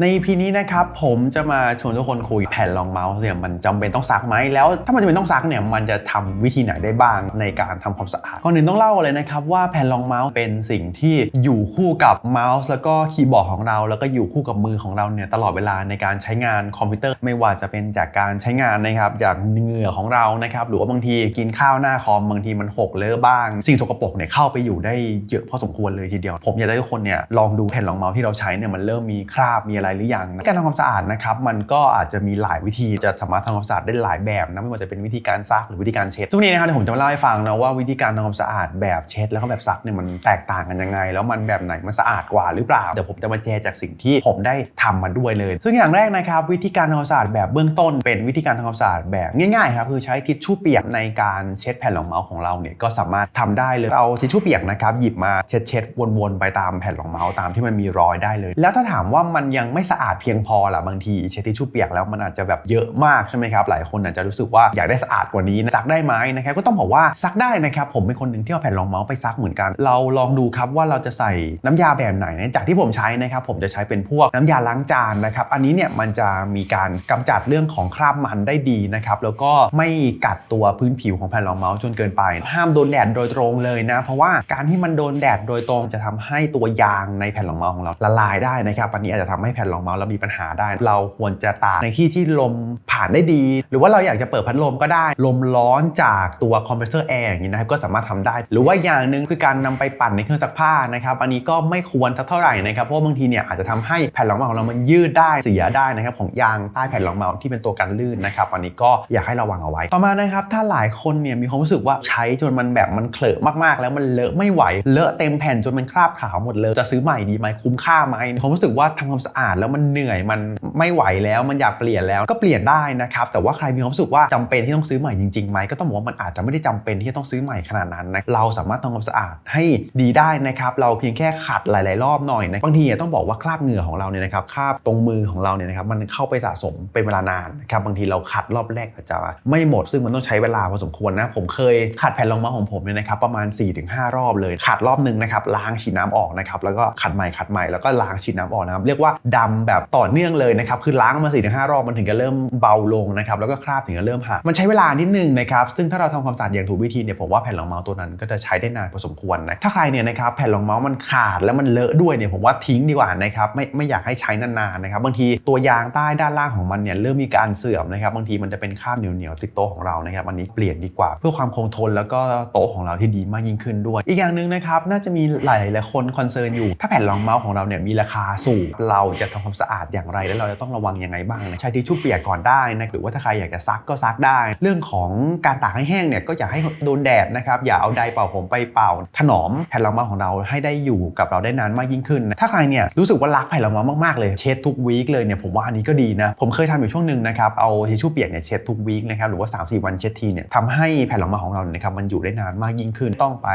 ใน EP นี้นะครับผมจะมาชวนทุกคนคุยแผ่นรองเมาส์เนี่ยมันจำเป็นต้องซักไหมแล้วถ้ามันจำเป็นต้องซักเนี่ยมันจะทำวิธีไหนได้บ้างในการทำความสะอาดก่อนอื่นต้องเล่าเลยนะครับว่าแผ่นรองเมาส์เป็นสิ่งที่อยู่คู่กับเมาส์แล้วก็คีย์บอร์ดของเรา แล้วก็อยู่คู่กับมือของเราเนี่ยตลอดเวลาในการใช้งานคอมพิวเตอร์ไม่ว่าจะเป็นจากการใช้งานนะครับจากเหงื่อของเรานะครับหรือว่าบางทีกินข้าวหน้าคอมบางทีมันหกเลอะบ้าง สิ่งสกปรกเนี่ยเข้าไปอยู่ได้เยอะพอสมควรเลยทีเดียว ผมอยากให้ทุกคนเนี่ยลองดูแผ่นรองเมาส์ที่เราใช้เนี่ยมันเริ่มมีคราบมีอะไรหรือยังการทำความสะอาดนะครับมันก็อาจจะมีหลายวิธีจะสามารถทำความสะอาดได้หลายแบบนะไม่ว่าจะเป็นวิธีการซักหรือวิธีการเช็ดทุกนี้นะครับเดี๋ยวผมจะมาเล่าให้ฟังนะว่าวิธีการทำความสะอาดแบบเช็ด แล้วก็แบบซักเนี่ยมันแตกต่างกันยังไง แล้วมันแบบไหนมันสะอาดกว่าหรือเปล่าเดี๋ยวผมจะมาแชร์จากสิ่งที่ผมได้ทำมาด้วยเลย ซึ่งอย่างแรกนะครับวิธีการทำความสะอาดแบบเบื้องต้น เป็นวิธีการทำความสะอาดแบบง่ายๆครับคือใช้ทิชชู่เปียกในการเช็ดแผ่นรองเมาส์ของเราเนี่ยก็สามารถทำได้เลยเอาทิชชู่เปียกนะครับหยิบมาเช็ดเช็ดๆวนๆไปตามแผ่นรองเมาส์ตามที่มันมีรอยได้เลย แล้วถ้าถามว่ามันยังไม่สะอาดเพียงพอล่ะบางทีเช็ดทิชชู่เปียกแล้วมันอาจจะแบบเยอะมากใช่ไหมครับหลายคนอาจจะรู้สึกว่าอยากได้สะอาดกว่านี้นะซักได้ไหมนะครับก็ต้องบอกว่าซักได้นะครับผมเป็นคนหนึ่งที่เอาแผ่นรองเมาส์ไปซักเหมือนกัน เราลองดูครับว่าเราจะใส่น้ำยาแบบไหนนะจากที่ผมใช้นะครับผมจะใช้เป็นพวกน้ำยาล้างจานนะครับอันนี้เนี่ยมันจะมีการกำจัดเรื่องของคราบมันได้ดีนะครับแล้วก็ไม่กัดตัวพื้นผิวของแผ่นรองเมาส์จนเกินไป ห้ามโดนแดดโดยตรงเลยนะ เพราะว่าการที่มันโดนแดดโดยตรงจะทำให้ตัวยางในแผ่นรองเมาส์ของเราละลายได้นะครับอันนี้อาจจะทำให้แผ่นรองเมาส์เรามีปัญหาได้ เราควรจะตากในที่ที่ลมผ่านได้ดี หรือว่าเราอยากจะเปิดพัดลมก็ได้ ลมร้อนจากตัวคอมเพรสเซอร์แอร์อย่างนี้นะครับก็สามารถทำได้ หรือว่าอย่างหนึ่งคือการนำไปปั่นในเครื่องซักผ้านะครับอันนี้ก็ไม่ควรสักเท่าไหร่นะครับเพราะบางทีเนี่ยอาจจะทำให้แผ่นรองเมาส์ของเรามันยืดได้เสียได้นะครับของยางใต้แผ่นรองเมาส์ที่เป็นตัวกันลื่นนะครับอันนี้ก็อยากให้ระวังเอาไว้ ต่อมานะครับถ้าหลายคนเนี่ยมีความรู้สึกว่าใช้จนมันแบบมันเขลอะมากๆ แล้วมันเลอะไม่ไหวเลอะเต็มแผ่นจนมันคราบขาวหมดเลยจะซื้อใหม่ดีไหมคุ้มค่าไหมผมรู้สึกว่าทำความสะอาดแล้วมันเหนื่อยมันไม่ไหวแล้วมันอยากเปลี่ยนแล้วก็เปลี่ยนได้นะครับแต่ว่าใครมีความรู้สึกว่าจำเป็นที่ต้องซื้อใหม่จริงๆไหมก็ต้องบอกว่ามันอาจจะไม่ได้จำเป็นที่จะต้องซื้อใหม่ขนาดนั้นนะเราสามารถทำความสะอาดให้ดีได้นะครับเราเพียงแค่ขัดหลาย ๆ รอบหน่อยนะบางทีต้องบอกว่าคราบเหงื่อของเราเนี่ยนะครับคราบตรงมือของเราเนี่ยนะครับมันเข้าไปสะสมเป็นเวลานานนะครับบางทีเราขัดรอบแรกอาจจะไม่หมด ซึ่งมันต้องใช้เวลาพอสมควรนะผมเคยขัดแผ่นรองเมาของผมเนี่ยนะครับประมาณ 4-5 รอบเลยขัดรอบหนึ่งนะครับล้างฉีดน้ำออกนะครับแล้วก็ขัดใหม่ขัดใหม่แล้วก็ล้างฉีดน้ำออกนะครับเรียกว่าดำแบบต่อเนื่องเลยนะครับคือล้างมา4ีถึงห้ารอบมันถึงจะเริ่มเบาลงนะครับแล้วก็คราบถึงจะเริ่มหายมันใช้เวลานิดนึงนะครับซึ่งถ้าเราทำความสะอาดอย่างถูกวิธีเนี่ยผมว่าแผ่นรองเมาส์ตัวนั้นก็จะใช้ได้นานพอสมควรนะถ้าใครเนี่ยนะครับแผ่นรองเมาส์มันขาดแล้วมันเลอะด้วยเนี่ยผมว่าทิ้งดีกว่านะครับไม่ไม่อยากให้ใช้นานๆนะครับบางทีตัวยางใต้ด้านล่างของมันเนี่ยเริ่มมีการเสื่อมนะครับบางทีมันจะเป็นคราบเหนียวๆติดโต๊ะของเรานะครับอันนี้เปลี่ยนดีกว่า เพื่อความคงทนแล้วก็โต๊ะของเราที่ดีมากยิ่งขึ้นด้วย อีกอย่างหนึ่งนะครับน่าจะมีหลายๆคนคอนเซิร์นอยู่ ถ้าแผ่นรองเมาส์ของเราเนี่ยมีราคาสูงเราจะทำความสะอาดอย่างไร แล้วเราจะต้องระวังยังไงบ้างนะใช้ทิชชู่เปียกก่อนได้นะหรือว่าถ้าใครอยากจะซักก็ซักได้ เรื่องของการตากให้แห้งเนี่ยก็อย่าให้โดนแดดนะครับอย่าเอาไดร์เป่าผมไปเป่า ถนอมแผ่นรองเมาส์ของเราให้ได้อยู่กับเราได้นานมากยิ่งขึ้น ถ้าใครเนี่ยรู้สึกว่ารักแผ่นรองเมาส์มากๆเลยเช็ดทุกวีคเลยเนี่ยผมว่าอันนี้ก็ดีนะผมเคยทำอยู่ช่วงหนึ่งนะครับเอาทิชชู่เปียกเนี่ยเช็ดทุกวีคนะครับหรือว่า3-4วันเช็ดทีเนี่ยทำให้แผ่นรองเมาส์ของเราเนี่ยนะครับมันอยู่ได้นานมากยิ่งขึ้น ต้องไป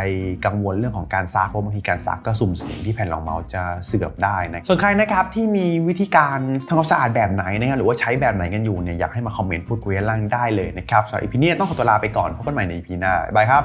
กังวลเรื่องของการซักเพราะบางทีการซักก็สุ่มเสี่ยงที่แผ่นรองเมาจะเสื่อมได้นะส่วนใครนะครับที่มีวิธีการทำความสะอาดแบบไหนนะครับหรือว่าใช้แบบไหนกันอยู่เนี่ยอยากให้มาคอมเมนต์พูดคุยกันล่างได้เลยนะครับสำหรับอีพีนี้ต้องขอตัวลาไปก่อนพบกันใหม่ในอีพีหน้าบายครับ